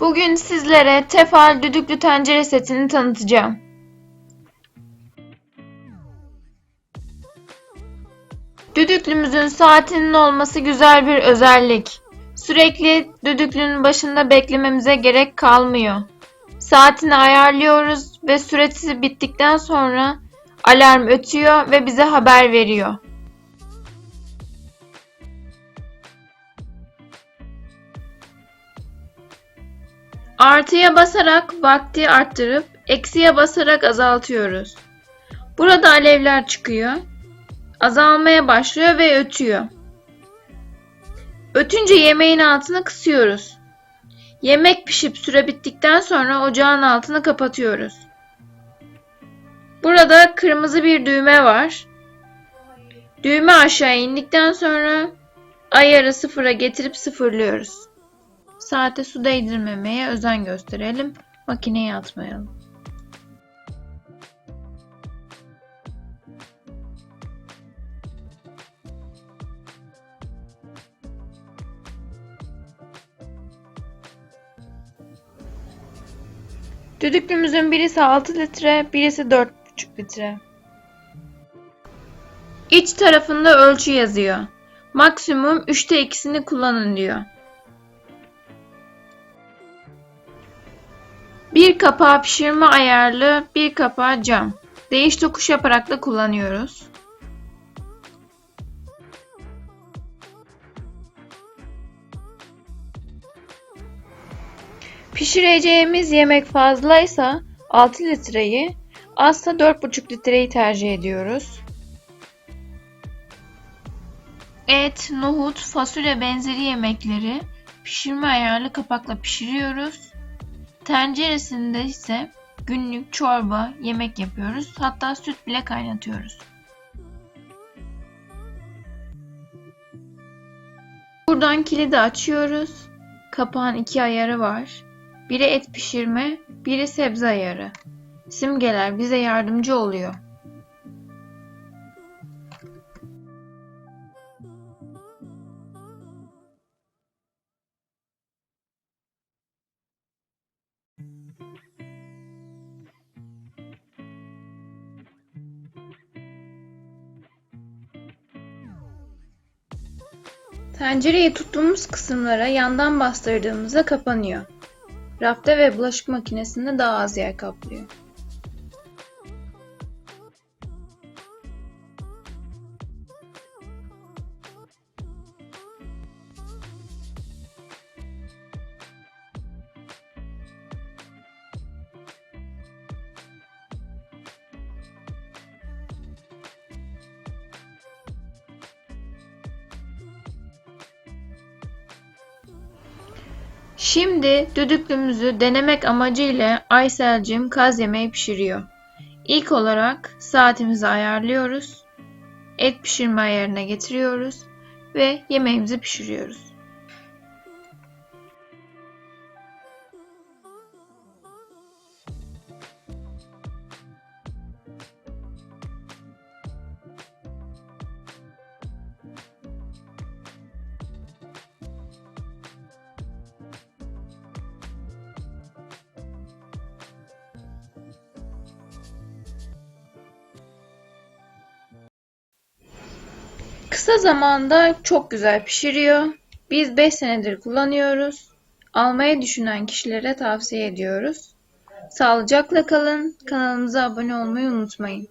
Bugün sizlere Tefal düdüklü tencere setini tanıtacağım. Düdüklümüzün saatinin olması güzel bir özellik. Sürekli düdüklünün başında beklememize gerek kalmıyor. Saatini ayarlıyoruz ve süresi bittikten sonra alarm ötüyor ve bize haber veriyor. Artıya basarak vakti arttırıp eksiye basarak azaltıyoruz. Burada alevler çıkıyor. Azalmaya başlıyor ve ötüyor. Ötünce yemeğin altını kısıyoruz. Yemek pişip süre bittikten sonra ocağın altını kapatıyoruz. Burada kırmızı bir düğme var. Düğme aşağı indikten sonra ayarı sıfıra getirip sıfırlıyoruz. Saate su değdirmemeye özen gösterelim. Makineye atmayalım. Düdüklümüzün birisi 6 litre, birisi 4,5 litre. İç tarafında ölçü yazıyor. Maksimum 3'te 2'sini kullanın diyor. Bir kapağı pişirme ayarlı, bir kapağı cam. Değiş tokuş yaparak da kullanıyoruz. Pişireceğimiz yemek fazlaysa 6 litreyi, azsa 4,5 litreyi tercih ediyoruz. Et, nohut, fasulye benzeri yemekleri pişirme ayarlı kapakla pişiriyoruz. Tenceresinde ise günlük çorba, yemek yapıyoruz. Hatta süt bile kaynatıyoruz. Buradan kilidi açıyoruz. Kapağın iki ayarı var. Biri et pişirme, biri sebze ayarı. Simgeler bize yardımcı oluyor. Tencereyi tuttuğumuz kısımlara yandan bastırdığımızda kapanıyor. Rafta ve bulaşık makinesinde daha az yer kaplıyor. Şimdi düdüklümüzü denemek amacıyla Aysel'cim kaz yemeği pişiriyor. İlk olarak saatimizi ayarlıyoruz. Et pişirme ayarına getiriyoruz ve yemeğimizi pişiriyoruz. Kısa zamanda çok güzel pişiriyor. Biz 5 senedir kullanıyoruz. Almayı düşünen kişilere tavsiye ediyoruz. Sağlıcakla kalın. Kanalımıza abone olmayı unutmayın.